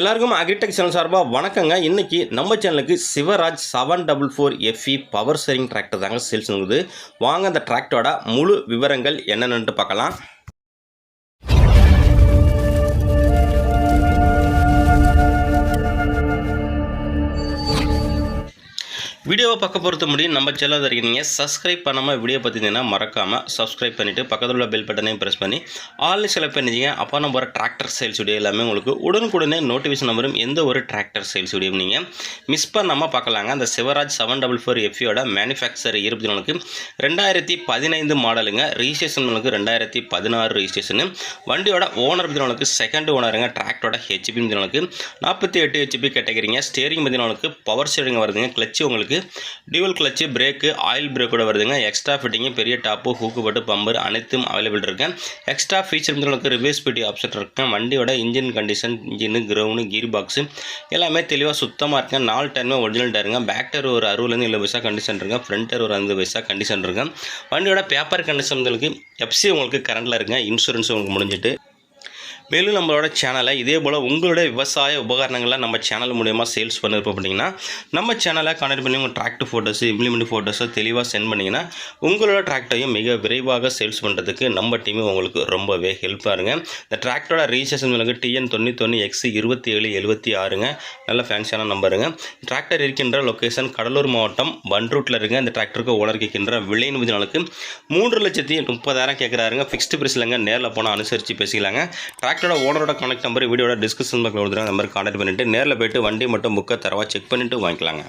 எல்லாருக்கும் agritech channel சார்பாக வணக்கங்க. இன்றைக்கி நம்ம சேனலுக்கு Swaraj seven double four FE power steering tractor தாங்க சேல்ஸ் வாங்க அந்த டிராக்டரோட முழு விவரங்கள் என்னென்னு பார்க்கலாம். வீடியோவை பார்க்க பொறுத்த முடியும். நம்ம சேனல் இருக்கீங்க. சப்ஸ்கிரைப் பண்ணாமல் வீடியோ பார்த்தீங்கன்னா மறக்காமல் சப்ஸ்கிரைப் பண்ணிவிட்டு பக்கத்தில் உள்ள பெல் பட்டனையும் ப்ரெஸ் பண்ணி ஆல்னு செலக்ட் பண்ணிச்சிங்க அப்போ நம்ம வர டிராக்டர் சேல்ஸ் வீடியோ எல்லாமே உங்களுக்கு உடனுக்குடனே நோட்டிஃபிகேஷன் நம்பரும் எந்த ஒரு டிராக்டர் சேல்ஸ் வீடியோ நீங்கள் மிஸ் பண்ணாமல் பார்க்கலாங்க. அந்த சிவராஜ் செவன் டபுள் ஃபோர் எஃப்இயோட மேனுஃபேக்சர் இருபத்தி நாலுக்கு ரெண்டாயிரத்தி பதினைந்து மாடலுங்க ரிஜிஸ்ட்ரேஷன் உங்களுக்கு ரெண்டாயிரத்தி பதினாறு ரிஜிஸ்ட்ரேஷனு வண்டியோட ஓனர் பற்றி செகண்ட் ஓனருங்க டிராக்டரோட ஹெச்பி பற்றி நாற்பத்தி எட்டு ஹெச்பி கேட்டகிரிங்க ஸ்டேரிங் பற்றி பவர் ஸ்டேரிங் வருதுங்க. கிளச்சு உங்களுக்கு டியூவல் கிளச்சு பிரேக்கு ஆயில் பிரேக்கோட வருதுங்க. எக்ஸ்ட்ரா ஃபிட்டிங்கு பெரிய டாப்பு ஹூக்கு பட்டு பம்பர் அனைத்தும் அவைலபிள் இருக்கு. எக்ஸ்ட்ரா ஃபீச்சர் உங்களுக்கு ரிவர்ஸ் பிடி ஆப்ஷன் இருக்கு. வண்டியோட engine condition engine ground gear box எல்லாமே தெளிவாக சுத்தமாக இருக்குங்க. நாலு டயருமே ஒரிஜினல் டயருங்க பேக் டயர் ஒரு அறுபதுலேருந்து எழுபது பைசா கண்டிஷன் இருக்கேன் ஃப்ரண்ட் டயர் ஒரு ஐம்பது பைசா கண்டிஷன் இருக்கு. வண்டியோட பேப்பர் கண்டிஷன் உங்களுக்கு எஃப்சி உங்களுக்கு கரண்டில் இருக்குங்க. இன்சூரன்ஸ் உங்களுக்கு முடிஞ்சிட்டு. மேலும் நம்மளோட சேனலை இதே போல் உங்களுடைய விவசாய உபகரணங்களை நம்ம சேனல் மூலியமாக சேல்ஸ் பண்ணிருப்போம் அப்படின்னா நம்ம சேனலை கனெக்ட் பண்ணி உங்கள் டிராக்டர் ஃபோட்டோஸு இம்ப்ளிமெண்ட் ஃபோட்டோஸை தெளிவாக சென்ட் பண்ணிங்கன்னா உங்களோட டிராக்டரையும் மிக விரைவாக சேல்ஸ் பண்ணுறதுக்கு நம்ம டீமே உங்களுக்கு ரொம்பவே ஹெல்ப்பாக இருங்க. இந்த டிராக்டரோட ரிஜிஸ்ட்ரேஷன் விலங்கு டிஎன் தொண்ணூத்தொன்று எக்ஸ் இருபத்தி ஏழு எழுபத்தி ஆறுங்க. நல்ல ஃபேன்ஸான நம்பருங்க டிராக்டர் இருக்கின்ற லொக்கேஷன் கடலூர் மாவட்டம் பன்ரூட்டில் இருங்க. இந்த டிராக்டருக்கு ஓனர் கேட்கின்ற விலை நிமிதி நாளுக்கு மூன்று லட்சத்தி முப்பதாயிரம் கேட்குறாருங்க. ஃபிக்ஸ்டு ப்ரைஸ்லங்க நேரில் போனால் அனுசரித்து பேசிக்கலாங்க. டிராக்டரோட ஓனரோட கனெக்ட் நம்பர் வீடியோட டிஸ்கிரிப்ஷன் பாக்ஸில் கொடுத்துருங்க நம்பர் கான்டாக்ட் பண்ணிவிட்டு நேரில் போயிட்டு வண்டி மட்டும் புக்கை தரவா செக் பண்ணிவிட்டு வாங்கிக்கலாங்க.